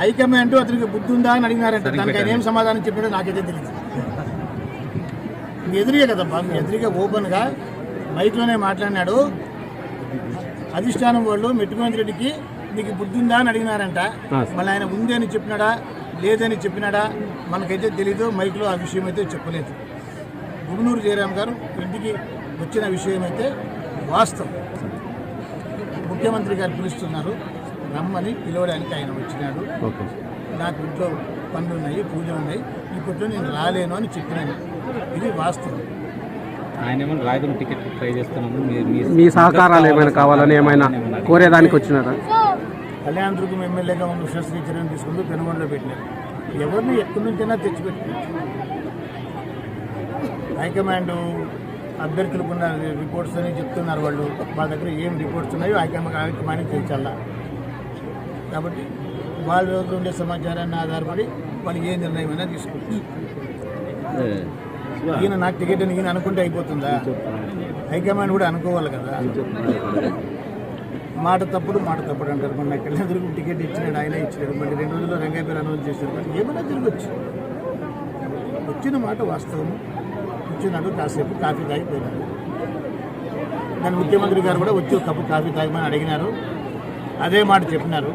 High command అతనికి బుద్ధి ఉందా అని అడిగినారంట. దానికి ఆయన ఏం సమాధానం చెప్పాడో నాకైతే తెలియదు ఎదురుగా కదమ్మా మీ ఎదురుగా ఓపెన్గా మైక్లోనే మాట్లాడినాడు. అధిష్టానం వాళ్ళు మెట్టుకోని రెడ్డికి నీకు బుద్ధి ఉందా అని అడిగినారంట. మళ్ళీ ఆయన ఉంది అని చెప్పినాడా లేదని చెప్పినాడా మనకైతే తెలీదు. మైక్లో ఆ విషయం అయితే చెప్పలేదు. గుగునూరు జయరామ్ గారు ఇంటికి వచ్చిన విషయం అయితే వాస్తవం. ముఖ్యమంత్రి గారు పిలుస్తున్నారు. రమ్మని పిలవడానికి ఆయన వచ్చినాడు. నాకు ఇంట్లో పనులు ఉన్నాయి. పూజలు ఉన్నాయి ఇప్పట్లో నేను రాలేను అని చెప్పినాను. ఇది వాస్తవం. ఆయన ఏమో రాయదుర్గం టికెట్ ట్రై చేస్తున్నాము మీరు మీ మీ సహకారాలు ఏమైనా కావాలని ఏమైనా కోరేదానికి వచ్చినారా? కళ్యాణదుర్గం ఎమ్మెల్యేగా ఉన్న ఉషశ్రీ చర్యను తీసుకుంటూ పెనుగొండలో పెట్టినారు. ఎవరిని ఎక్కడి నుంచైనా తెచ్చిపెట్టినారు హైకమాండ్ అభ్యర్థులకున్న రిపోర్ట్స్ అని చెప్తున్నారు వాళ్ళు. మా దగ్గర ఏం రిపోర్ట్స్ ఉన్నాయో హైకమాండ్ హైకమాండ్ తెచ్చాల కాబట్టి వాళ్ళ దగ్గర ఉండే సమాచారాన్ని ఆధారపడి వాళ్ళు ఏ నిర్ణయం అయినా తీసుకుంటారు ఈయన నాకు టికెట్ అని ఈయన అనుకుంటే అయిపోతుందా? హైకమాండ్ కూడా అనుకోవాలి కదా. మాట తప్పుడు మాట తప్పుడు అంటారు. మొన్న కళ్యాణదుర్గం టికెట్ ఇచ్చినాడు ఆయన ఇచ్చినాడు. మళ్ళీ రెండు రోజుల్లో రంగయ్య పేరు అనౌన్స్ చేశారు. ఏమైనా తిరగచ్చు వచ్చిన మాట వాస్తవము వచ్చినాడు కాసేపు కాఫీ తాగి పోయినాడు దాని ముఖ్యమంత్రి గారు కూడా వచ్చి కప్పు కాఫీ తాగమని అడిగినారు. అదే మాట చెప్పినారు.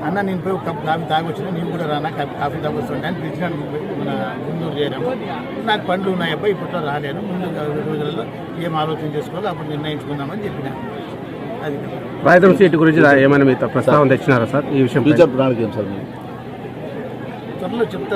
అన్న నేను పోయి ఒక కప్పు కాఫీ తాగి వచ్చినా నేను కూడా రానా కప్పు కాఫీ తాగి వస్తుంటే అని పిలిచినాడు మన ముందూరు చేయడము నాకు పండ్లు ఉన్నాయి అబ్బాయి ఇప్పట్లో రాలేను ముందు రోజులలో ఏం ఆలోచన చేసుకోవాలో అప్పుడు నిర్ణయించుకుందామని చెప్పినాను అది రాయదుర్గం సీటు గురించి ఏమైనా మీతో ప్రస్తావన తెచ్చినారా సార్? ఈ విషయం ఫ్యూచర్ ప్రణాళిక సార్ త్వరలో చెప్తాను